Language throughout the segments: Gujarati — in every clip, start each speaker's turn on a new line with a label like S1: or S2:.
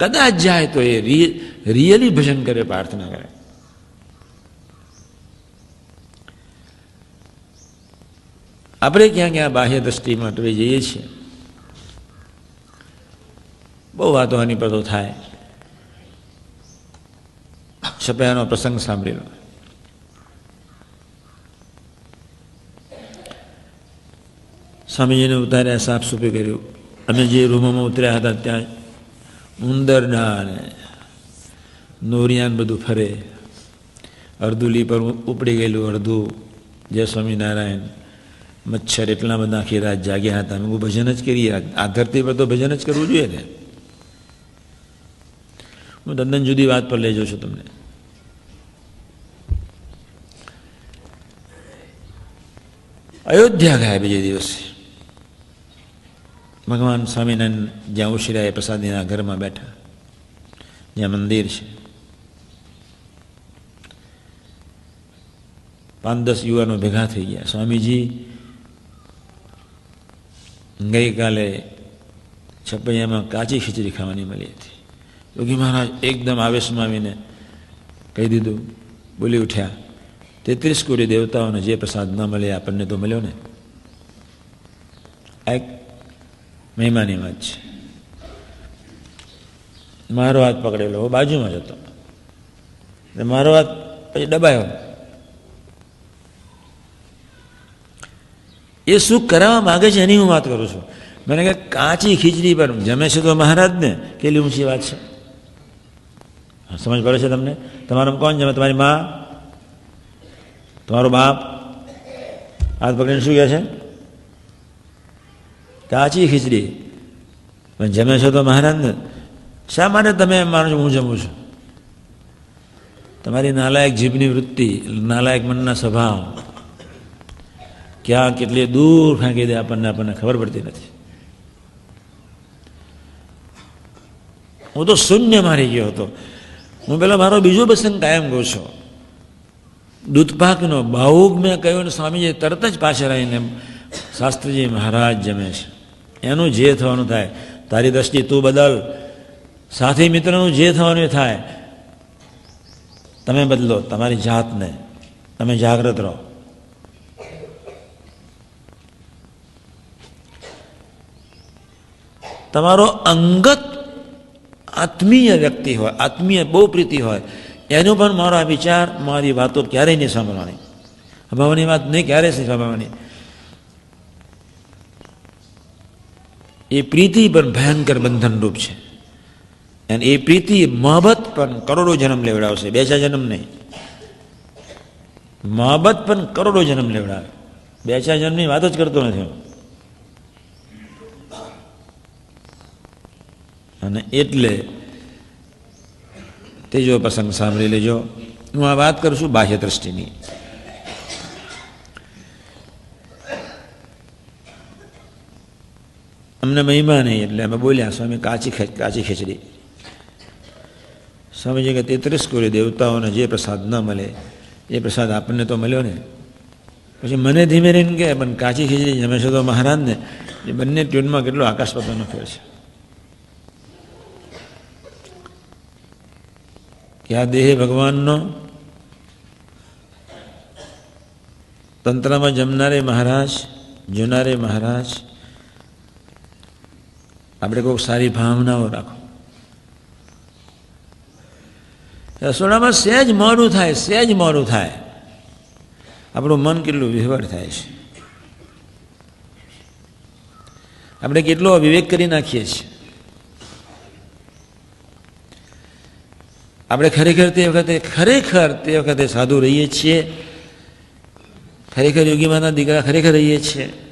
S1: કદાચ જાય તો એ રિયલી ભજન કરે, પ્રાર્થના કરે. આપણે ક્યાં ક્યાં બાહ્ય દ્રષ્ટિમાં ટળી જઈએ છીએ? બહુ વાતો આની પર તો થાય. છપાયાનો પ્રસંગ સાંભળેલો. સ્વામીજીને ઉતાર્યા સાફ સૂફી કર્યું. અમે જે રૂમોમાં ઉતર્યા હતા, ત્યાં ઉંદરડા ને નોરિયાન બધું ફરે અડધું લી પર ઉપડી ગયેલું અડધું જય સ્વામિનારાયણ મચ્છર એટલા બધા આખી રાત જાગ્યા હતા અમે ભજન જ કરીએ આ ધરતી પર તો ભજન જ કરવું જોઈએ ને હું તદ્દન જુદી વાત પર લઈ જાઉં છું તમને અયોધ્યા ગયા બીજે દિવસે ભગવાન સ્વામિનારાયણ જ્યાં ઉશીરાએ પ્રસાદીના ઘરમાં બેઠા. જ્યાં મંદિર છે. પાંચ દસ યુવાનો ભેગા થઈ ગયા. સ્વામીજી, ગઈકાલે છપૈયામાં કાચી ખીચડી ખાવાની મળી હતી. યોગી મહારાજ એકદમ આવેશમાં આવીને કહી દીધું, બોલી ઉઠ્યા, તેત્રીસ કોટી દેવતાઓને જે પ્રસાદ ન મળે આપણને તો મળ્યો ને. એક મહિમાની વાત છે. મારો હાથ પકડેલો, હું બાજુમાં જ હતો. મારો હાથ પછી દબાયો. એ શું કરાવવા માગે છે એની હું વાત કરું છું. મને કે કાચી ખીચડી પર જમે છે તો મહારાજને, કેટલી ઊંચી વાત છે. સમજ પડે છે તમને? તમારું કોણ જમે? તમારી મા? તમારો બાપ? હાથ પકડીને શું કહે છે? કાચી ખીચડી. પણ જમે છો તો મહારાજને. શા માટે તમે માનો છો હું જમું છું? તમારી નાલાયક જીભની વૃત્તિ, નાલાયક મનના સ્વભાવ ક્યાં કેટલી દૂર ફેંકી દે આપણને આપણને ખબર પડતી નથી. હું તો શૂન્ય મારી ગયો હતો. હું પેલા મારો બીજો પ્રસંગ કાયમ કહું છું. દૂધપાકનો ભાવુક મેં કહ્યું ને સ્વામીજી તરત જ પાછળ આવીને શાસ્ત્રીજી મહારાજ જમે છે. એનું જે થવાનું થાય. તારી દ્રષ્ટિ તું બદલ. સાથી મિત્રનું જે થવાનું થાય. તમે બદલો, તમારી જાતને. તમે જાગૃત રહો. તમારો અંગત આત્મીય વ્યક્તિ હોય, આત્મીય બહુ પ્રીતિ હોય. એનો પણ મારો આ વિચાર, મારી વાતો ક્યારેય નહીં સાંભળવાની. અભાવની વાત નહીં, ક્યારેય નહીં સાંભળવાની. એ પ્રીતિ પણ ભયંકર બંધનરૂપ છે. અને એ પ્રીતિ મહબત પણ કરોડો જન્મ લેવડાવશે. બે ચાર જન્મ નહીં. મહબત પણ કરોડો જન્મ લેવડાવે. બે ચાર જન્મની વાત જ કરતો નથી અને એટલે તેજો પ્રસંગ સાંભળી લેજો. હું આ વાત કરું છું બાહ્ય દ્રષ્ટિની. અમને મહિમા નહીં એટલે અમે બોલ્યા, સ્વામી, કાચી કાચી ખીચડી. સ્વામીજી કે, તેત્રીસ કોરી દેવતાઓને જે પ્રસાદ ન મળે, એ પ્રસાદ આપણને તો મળ્યો ને. પછી મને ધીમે રહીને કે પણ કાચી ખીચડી જમે છે તો મહારાજને, એ બંને ટ્યુનમાં કેટલો આકાશ પતનનો ફેર છે. કે આ દેહ ભગવાનનો તંત્રમાં જમનારે મહારાજ, જોનારે મહારાજ આપણે કોઈક સારી ભાવનાઓ રાખો. રસોડામાં સહેજ મોડું થાય સહેજ મોડું થાય. આપણું મન કેટલું વિહવળ થાય છે. આપણે કેટલો વિવેક કરી નાખીએ છીએ. આપણે ખરેખર તે વખતે, ખરેખર તે વખતે સાધુ રહીએ છીએ. ખરેખર યોગીમાના દીકરા ખરેખર રહીએ છીએ.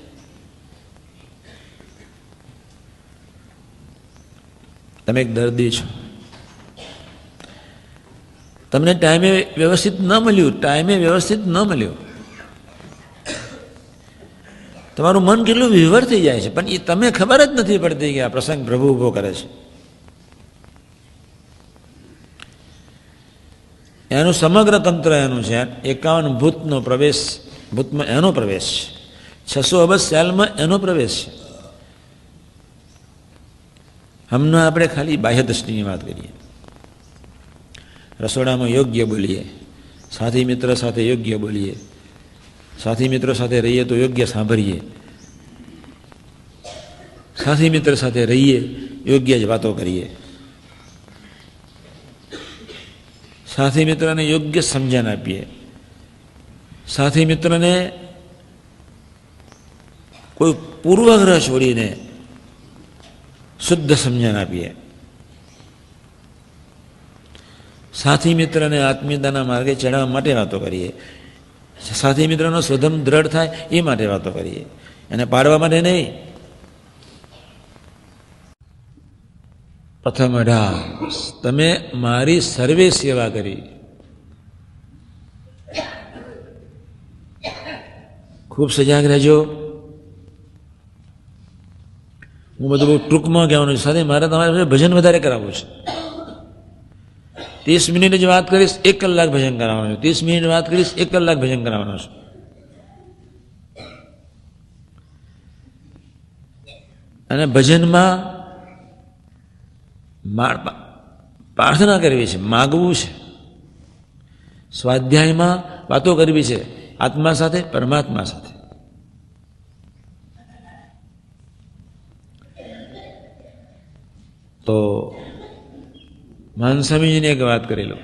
S1: તમે એક દર્દી છો. તમને ટાઈમે વ્યવસ્થિત ન મળ્યું ટાઈમે વ્યવસ્થિત ન મળ્યું. તમારું મન કેટલું વિવર થઈ જાય છે, પણ એ તમે ખબર જ નથી પડતી કે આ પ્રસંગ પ્રભુ ઊભો કરે છે. એનું સમગ્ર તંત્ર એનું છે. એકાવન ભૂતનો પ્રવેશ, ભૂતમાં એનો પ્રવેશ છે. છસો અબજ સેલમાં એનો પ્રવેશ છે. હમણાં આપણે ખાલી બાહ્ય દ્રષ્ટિની વાત કરીએ. રસોડામાં યોગ્ય બોલીએ, સાથી મિત્ર સાથે યોગ્ય બોલીએ, સાથી મિત્રો સાથે રહીએ તો યોગ્ય સાંભળીએ. સાથી મિત્ર સાથે રહીએ, યોગ્ય જ વાતો કરીએ. સાથી મિત્રને યોગ્ય સમજણ આપીએ. સાથી મિત્રને કોઈ પૂર્વગ્રહ છોડીને શુદ્ધ સમજણ આપીએ. સાથી મિત્રને આત્મીયતાના માર્ગે ચડાવવા માટે વાતો કરીએ. સાથી મિત્રનો સ્વધમ દ્રઢ થાય એ માટે વાતો કરીએ. એને પાડવા માટે નહીં. પ્રથમ અઢા તમે મારી સર્વે સેવા કરી. ખૂબ સજાગ રહેજો. હું બધું બહુ ટૂંકમાં કહેવાનું છું. સાથે મારે તમારે ભજન વધારે કરાવવું છે. ત્રીસ મિનિટ જ વાત કરીશ, એક કલાક ભજન કરાવવાનું છે. ત્રીસ મિનિટ વાત કરીશ, એક કલાક ભજન કરાવવાનું છે. અને ભજનમાં પ્રાર્થના કરવી છે, માગવું છે. સ્વાધ્યાયમાં વાતો કરવી છે, આત્મા સાથે, પરમાત્મા સાથે. તો માનસ્વામીજીની એક વાત કરી લો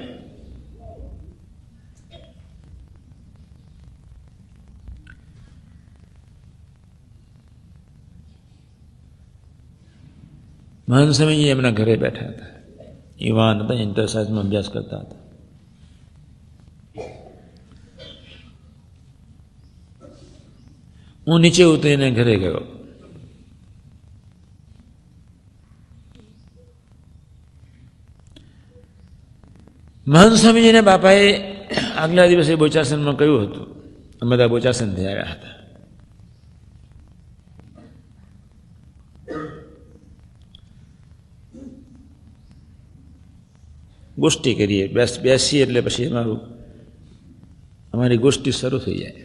S1: માનસ્વામીજી એમના ઘરે બેઠા હતા યુવાન હતા ઇન્ટરસાઇઝમાં અભ્યાસ કરતા હતા હું નીચે ઉતરીને ઘરે ગયો મહાન સ્વામીજીને બાપાએ આગલા દિવસે બોચાસનમાં કહ્યું હતું. અમે બધા બોચાસનથી આવ્યા હતા. ગોષ્ઠી કરીએ. બેસ, બેસીએ એટલે પછી અમારું, અમારી ગોષ્ઠી શરૂ થઈ જાય.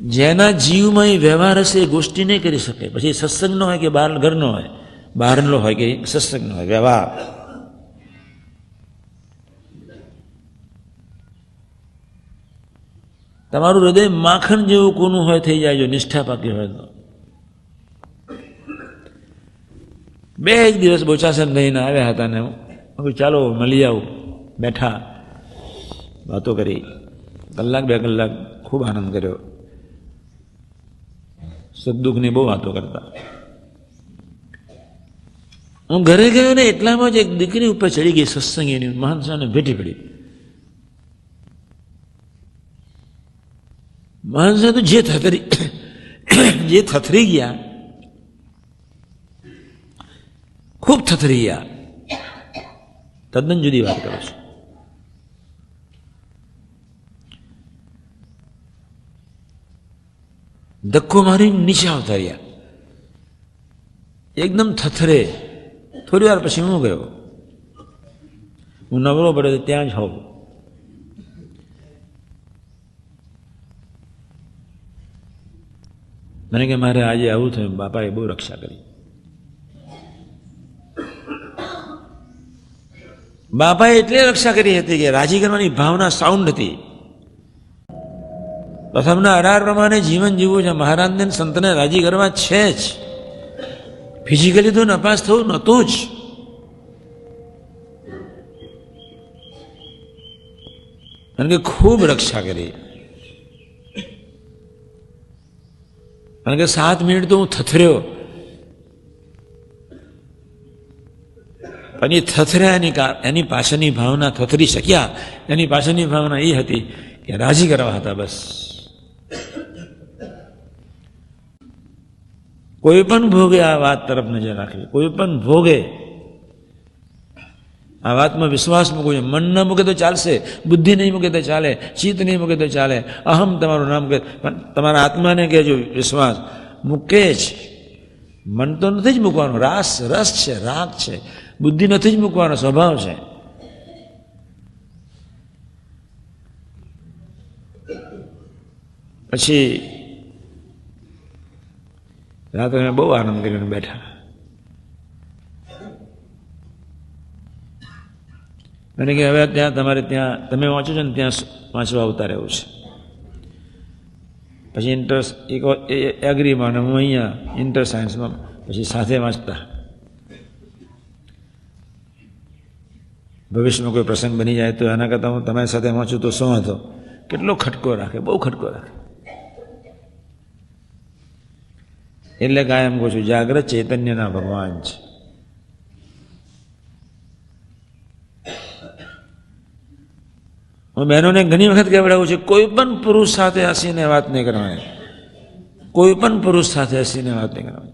S1: જેના જીવમાં એ વ્યવહાર હશે એ ગોષ્ઠી નહીં કરી શકે. પછી સત્સંગનો હોય કે બહાર ઘરનો હોય, બહારનો હોય કે સત્સંગનો હોય, વ્યવહાર. તમારું હૃદય માખણ જેવું કોનું હોય થઈ જાય જો નિષ્ઠા પાકી હોય તો. બે જ દિવસ બોચાસન લઈને આવ્યા હતા ને હું કહ્યું, ચાલો મળી આવું બેઠા. વાતો કરી. કલાક બે કલાક ખૂબ આનંદ કર્યો. સુખ દુઃખની બહુ વાતો કરતા. હું ઘરે ગયો ને એટલામાં જ એક દીકરી ઉપર ચડી ગઈ સત્સંગીની મહાન સ્વામીને ભેટી પડી. સ્વામી તો જે થથરી જે થથરી ગયા, ખૂબ થથરી ગયા. તદ્દન જુદી વાત કરો છો. ધક્કો મારી નીચે આવતા રહ્યા. એકદમ થથરે. થોડી વાર પછી હું ગયો. હું નવરો પડે તો ત્યાં જ હોઉં. મને કે મારે આજે આવું થયું, બાપાએ બહુ રક્ષા કરી. બાપાએ એટલે રક્ષા કરી હતી કે રાજી કરવાની ભાવના સાઉન્ડ હતી. પ્રથમના અઢાર પ્રમાણે જીવન જીવવું છે. મહારાજને સંતને રાજી કરવા છે જ. ફિઝિકલી તો નપાસ થવું નહોતું જ. કારણ કે ખૂબ રક્ષા કરી. કારણ કે સાત મિનિટ તો હું થથર્યો. પણ એ થથર્યા એની એની પાછળની ભાવના થથરી શક્યા. એની પાછળની ભાવના એ હતી કે રાજી કરવા હતા બસ. કોઈ પણ ભોગે આ વાત તરફ નજર રાખવી કોઈ પણ ભોગે આ વાતમાં વિશ્વાસ મૂકવો જોઈએ મન ન મૂકે તો ચાલશે, બુદ્ધિ નહીં મૂકે તો ચાલે, ચિત્ત નહીં મૂકે તો ચાલે. અહમ તમારું નામ કહે પણ તમારા આત્માને કહેજો વિશ્વાસ. મૂકે જ. મન તો નથી જ મૂકવાનું. રાસ, રસ છે, રાગ છે. બુદ્ધિ નથી જ મૂકવાનો, સ્વભાવ છે. પછી રાત્રે બહુ આનંદ કરીને બેઠા. મને કે હવે ત્યાં તમારે ત્યાં, તમે વાંચો છો ને, ત્યાં વાંચવા આવતા રહેવું છે. પછી ઇન્ટર એગ્રીમાં અને હું અહીંયા ઇન્ટર સાયન્સમાં પછી સાથે વાંચતા. ભવિષ્યમાં કોઈ પ્રસંગ બની જાય તો એના કરતાં હું તમારી સાથે વાંચું તો શું હતો કેટલો ખટકો રાખે, બહુ ખટકો રાખે. એટલે કાયમ કહું છું, જાગ્રત ચૈતન્યના ભગવાન છે. હું બહેનોને ઘણી વખત કહેવડાવું છું, કોઈ પણ પુરુષ સાથે હસીને વાત નહીં કરવાની. કોઈ પણ પુરુષ સાથે હસીને વાત નહીં કરવાની.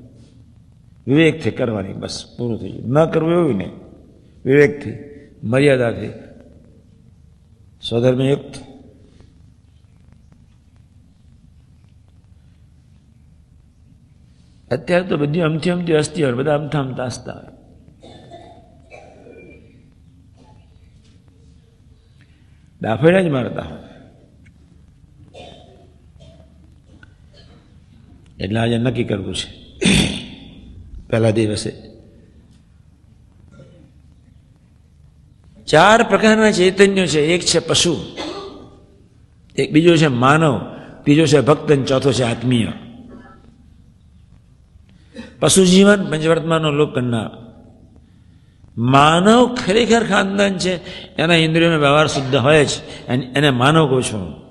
S1: વિવેકથી કરવાની, બસ, પૂરું થઈ ગયું. ન કરવું એવું નહીં. વિવેકથી, મર્યાદાથી, સ્વધર્મયુક્ત. અત્યારે તો બધી અમથી અમથી હસતી હોય, બધા અમથા અમથા હસતા હોય. ડાફેડા જ મારતા એટલે આજે નક્કી કરવું છે પહેલા દિવસે ચાર પ્રકારના ચૈતન્યો છે એક છે પશુ એક બીજો છે માનવ ત્રીજો છે ભક્ત અને ચોથો છે આત્મીય પશુ જીવન પંચવર્તમાનનો લોક કરનાર માનવ ખરેખર ખાનદાન છે. એના ઇન્દ્રિયોનો વ્યવહાર શુદ્ધ હોય જ. એને માનવ કહું છું